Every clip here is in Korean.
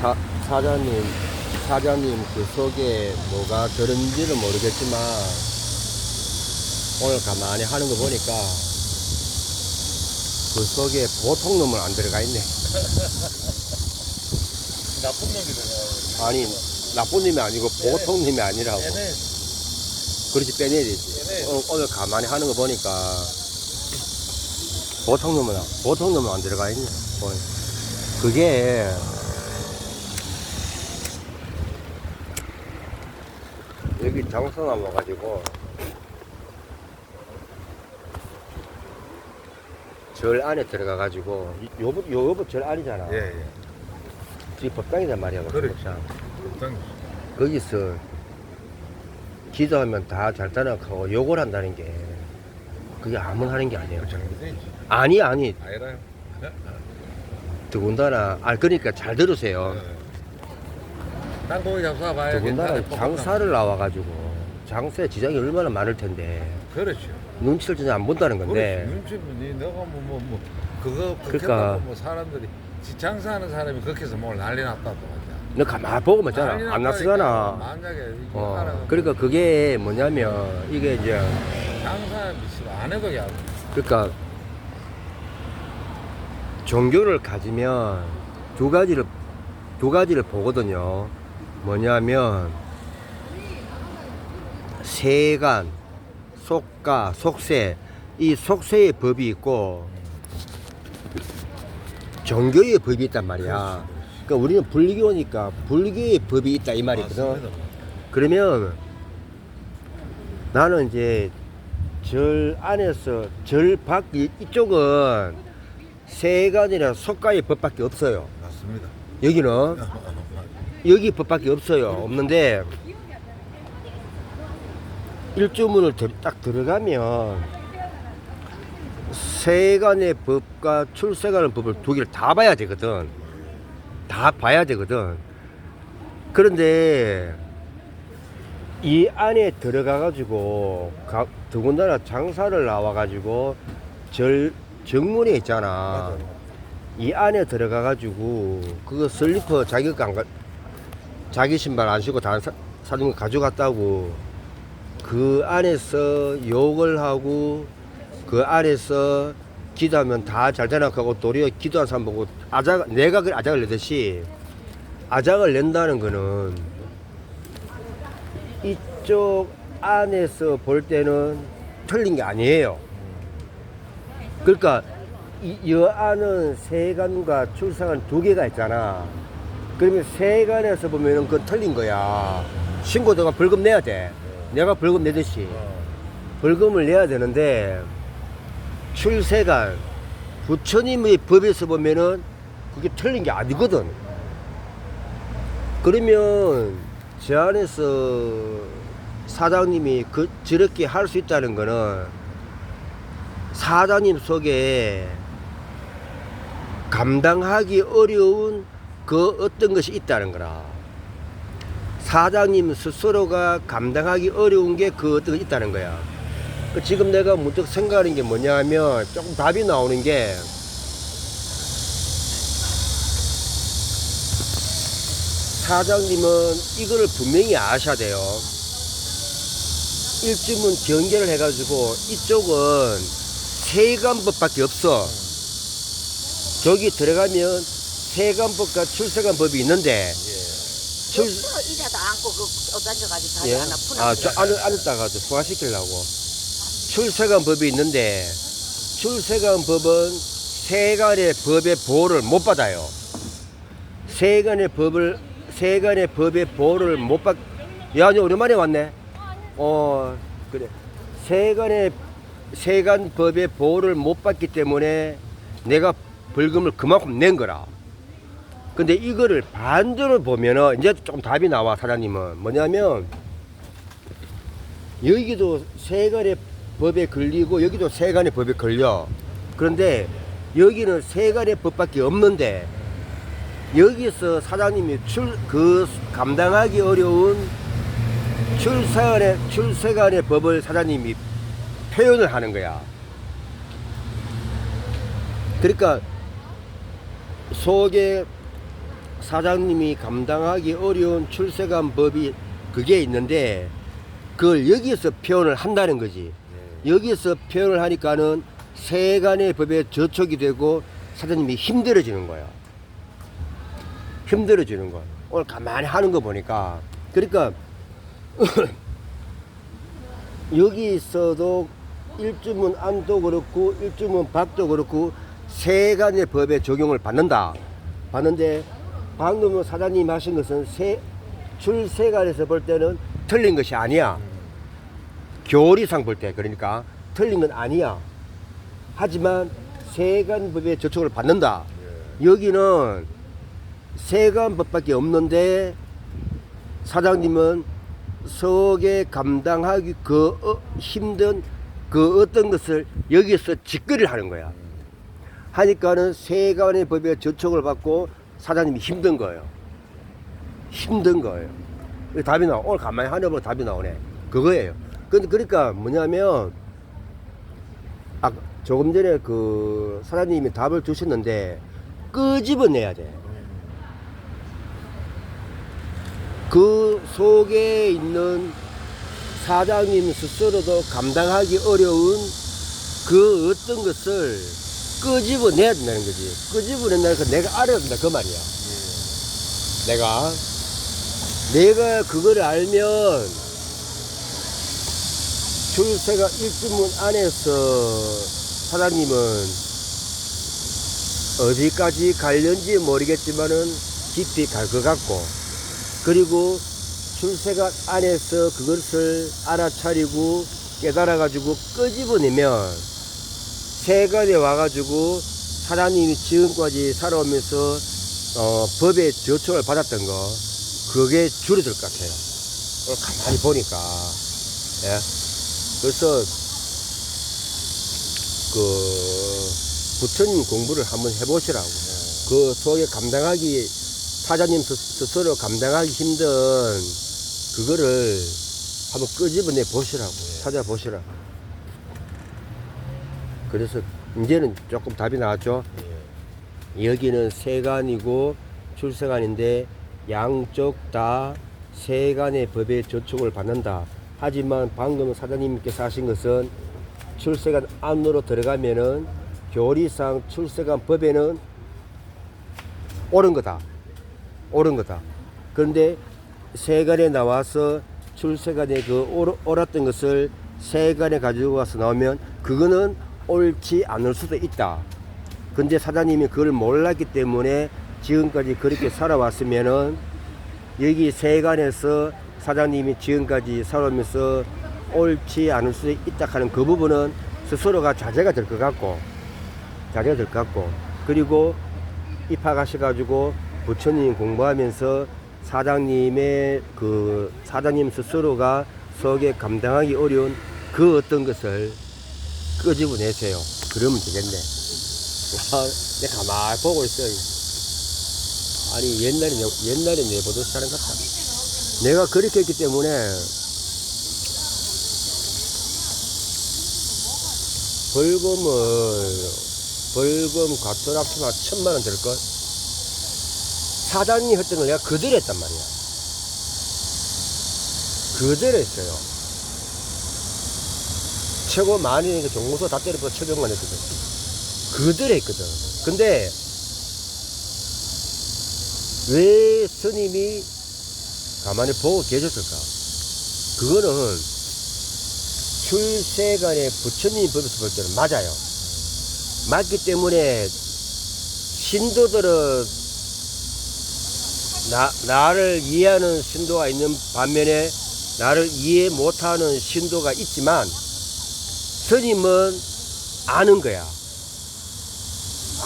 사, 사장님, 사장님 그 속에 뭐가 들은지는 모르겠지만 오늘 가만히 하는 거 보니까 그 속에 보통 놈은 안 들어가 있네. 나쁜 놈이잖아. 아니, 나쁜 놈이 아니고 보통 놈이 아니라고. 얘네 그렇지 빼내야 되지. 빼내야 오늘, 오늘 가만히 하는 거 보니까 보통 놈은 보통 놈은 안 들어가 있네. 오늘. 그게 여기 장성함 와가지고 절 안에 들어가 가지고 요거 요거 절 안이잖아. 예, 예. 지금 법당이란 말이야. 그렇지. 법당. 거기서 기도하면 다 잘 따라가고 욕을 한다는 게 그게 아무나 하는 게 아니에요. 그 정도되지. 아니 아니 아니라요. 더군다나 알 거니까 잘 들으세요. 땅콩이 잡숴 봐야 더군다나 장사를 나와가지고 장사에 지장이 얼마나 많을 텐데 그렇죠. 눈치를 전혀 안 본다는 건데 그렇지. 눈치 니 너가 뭐 뭐 뭐 그거 그러니까. 뭐 사람들이 지- 장사하는 사람이 그렇게 해서 뭘 난리 났다고 하냐. 너 가만 보고 있잖아 난리 안 났다니까. 났으잖아. 만약에 어 그러니까 그게 뭐냐면 이게 이제 장사 미치고 안 해도 야. 그러니까 종교를 가지면 두 가지를 두 가지를 보거든요. 뭐냐면 세간, 속가, 속세 이 속세의 법이 있고 종교의 법이 있단 말이야. 그러니까 우리는 불교니까 불교의 법이 있다 이 말이거든. 그러면 나는 이제 절 안에서 절 밖 이- 이쪽은 세간이나 속가의 법밖에 없어요. 맞습니다. 여기는 여기 법밖에 없어요. 없는데 일주문을 들- 딱 들어가면 세간의 법과 출세간의 법을 두 개를 다 봐야 되거든. 다 봐야 되거든. 그런데 이 안에 들어가 가지고 더군다나 장사를 나와 가지고 절 정문에 있잖아. 맞아요. 이 안에 들어가 가지고 그거 슬리퍼 거안 가, 자기 신발 안 신고 다른 사, 사람 거 가져갔다고 그 안에서 욕을 하고 그 안에서 기도하면 다잘 되나 하고 도리어 기도한 사람 보고 아작 내가 그 아작을 내듯이 아작을 낸다는 거는 이쪽 안에서 볼 때는 틀린 게 아니에요. 그러니까 이, 이 안은 세간과 출생은 두 개가 있잖아. 그러면 세간에서 보면은 그 틀린 거야. 신고도가 벌금 내야 돼. 내가 벌금 내듯이 어. 벌금을 내야 되는데 출세간 부처님의 법에서 보면은 그게 틀린 게 아니거든. 그러면 제 안에서 사장님이 그 저렇게 할 수 있다는 거는 사장님 속에 감당하기 어려운 그 어떤 것이 있다는 거라. 사장님 스스로가 감당하기 어려운 게 그 어떤 게 있다는 거야. 그 지금 내가 문득 생각하는 게 뭐냐 하면 조금 답이 나오는 게 사장님은 이거를 분명히 아셔야 돼요. 일주문 경계를 해가지고 이쪽은 세관법밖에 없어. 저기 들어가면 세관법과 출세관법이 있는데 예. 출, 이래도 안고 그 다리 예. 하나 푸는 아, 저 안에, 안에다가 저 소화시키려고. 출세관 법이 있는데, 출세관 법은 세간의 법의 보호를 못 받아요. 세간의 법을, 세간의 법의 보호를 못 받, 야, 너 오랜만에 왔네? 어, 그래. 세간의, 세간 법의 보호를 못 받기 때문에 내가 벌금을 그만큼 낸 거라. 근데 이거를 반대로 보면은 이제 좀 답이 나와 사장님은. 뭐냐면 여기도 세간의 법에 걸리고 여기도 세간의 법에 걸려. 그런데 여기는 세간의 법밖에 없는데 여기서 사장님이 출 그 감당하기 어려운 출세간의 출세간의 법을 사장님이 표현을 하는 거야. 그러니까 속에 사장님이 감당하기 어려운 출세관 법이 그게 있는데 그걸 여기에서 표현을 한다는 거지. 예. 여기에서 표현을 하니까는 세간의 법에 저촉이 되고 사장님이 힘들어지는 거야. 힘들어지는 거야. 오늘 가만히 하는 거 보니까. 그러니까 여기 있어도 일주문 안도 그렇고 일주문 밖도 그렇고 세간의 법에 적용을 받는다. 받는데 방금 사장님 하신 것은 세, 출세간에서 볼 때는 틀린 것이 아니야. 교리상 볼 때 그러니까 틀린 건 아니야. 하지만 세간법에 저촉을 받는다. 여기는 세간법밖에 없는데 사장님은 속에 감당하기 그 어, 힘든 그 어떤 것을 여기서 직거리를 하는 거야. 하니까는 세간의 법에 저촉을 받고 사장님이 힘든 거예요. 힘든 거예요. 이 답이 나와. 오늘 가만히 하다 보면 답이 나오네. 그거예요. 근데 그러니까 뭐냐면, 아, 조금 전에 그 사장님이 답을 주셨는데, 끄집어내야 돼. 그 속에 있는 사장님 스스로도 감당하기 어려운 그 어떤 것을 끄집어내야 된다는 거지. 끄집어낸다니까 내가 알아야 된다. 그 말이야. 내가. 내가 그걸 알면 출세가 일주문 안에서 사장님은 어디까지 갈는지 모르겠지만은 깊이 갈 것 같고 그리고 출세가 안에서 그것을 알아차리고 깨달아가지고 끄집어내면 세간에 와가지고 사장님이 지금까지 살아오면서 어, 법의 저촉을 받았던 거 그게 줄어들 것 같아요. 가만히 보니까 예. 그래서 그 부처님 공부를 한번 해보시라고. 그 속에 감당하기 사장님 스- 스스로 감당하기 힘든 그거를 한번 끄집어내 보시라고 찾아보시라. 그래서 이제는 조금 답이 나왔죠. 여기는 세간이고 출세간인데 양쪽 다 세간의 법에 저촉을 받는다. 하지만 방금 사장님께서 하신 것은 출세간 안으로 들어가면은 교리상 출세간 법에는 옳은 거다. 옳은 거다. 그런데 세간에 나와서 출세간에 그 옳- 옳았던 것을 세간에 가지고 와서 나오면 그거는 옳지 않을 수도 있다. 근데 사장님이 그걸 몰랐기 때문에 지금까지 그렇게 살아왔으면은 여기 세간에서 사장님이 지금까지 살아오면서 옳지 않을 수 있다 하는 그 부분은 스스로가 자제가 될 것 같고 자제가 될 것 같고 그리고 입학하셔가지고 부처님 공부하면서 사장님의 그 사장님 스스로가 속에 감당하기 어려운 그 어떤 것을 끄집어 내세요. 그러면 되겠네. 아, 내가 가만히 보고 있어요. 아니 옛날에 내- 옛날에 내보던 사람 같다. 내가 그렇게 했기 때문에 벌금을 벌금 과토 합치면 천만 원될 걸. 사장님 했던 걸 내가 그대로 했단 말이야. 그대로 했어요. 최고 많이 종무소 다 때려서 최종만 했거든. 그대로 했거든. 근데 왜 스님이 가만히 보고 계셨을까? 그거는 출세간의 부처님 법에서 볼 때는 맞아요. 맞기 때문에 신도들은 나, 나를 이해하는 신도가 있는 반면에 나를 이해 못하는 신도가 있지만 스님은 아는 거야.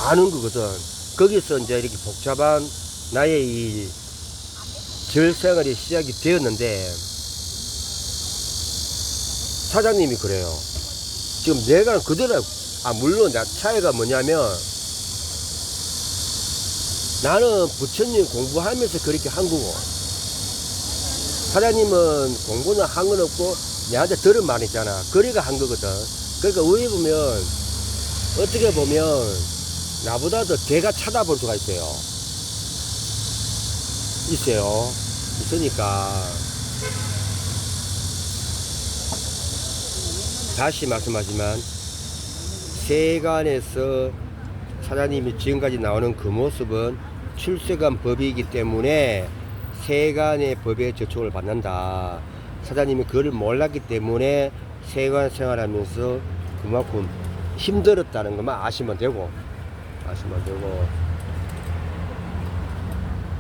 아는 거거든. 거기서 이제 이렇게 복잡한 나의 이 절생활이 시작이 되었는데 사장님이 그래요. 지금 내가 그대로 아 물론 나 차이가 뭐냐면 나는 부처님 공부하면서 그렇게 한 거고 사장님은 공부는 한 건 없고 내한테 들은 말 있잖아. 그래가 한 거거든. 그러니까 우리 보면 어떻게 보면 나보다 더 걔가 찾아볼 수가 있어요. 있어요. 있으니까 다시 말씀하지만 세간에서 사장님이 지금까지 나오는 그 모습은 출세관 법이기 때문에 세간의 법에 저촉을 받는다. 사장님이 그걸 몰랐기 때문에 세관 생활하면서 그만큼 힘들었다는 것만 아시면 되고 아시면 되고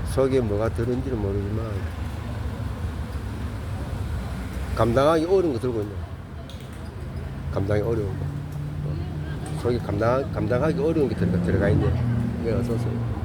속에 뭐가 들은지는 모르지만 감당하기 어려운 거 들고 있네. 감당하기 어려운 거. 어. 속에 감당, 감당하기 어려운 게 들어가, 들어가 있네. 이게 어서 오세요.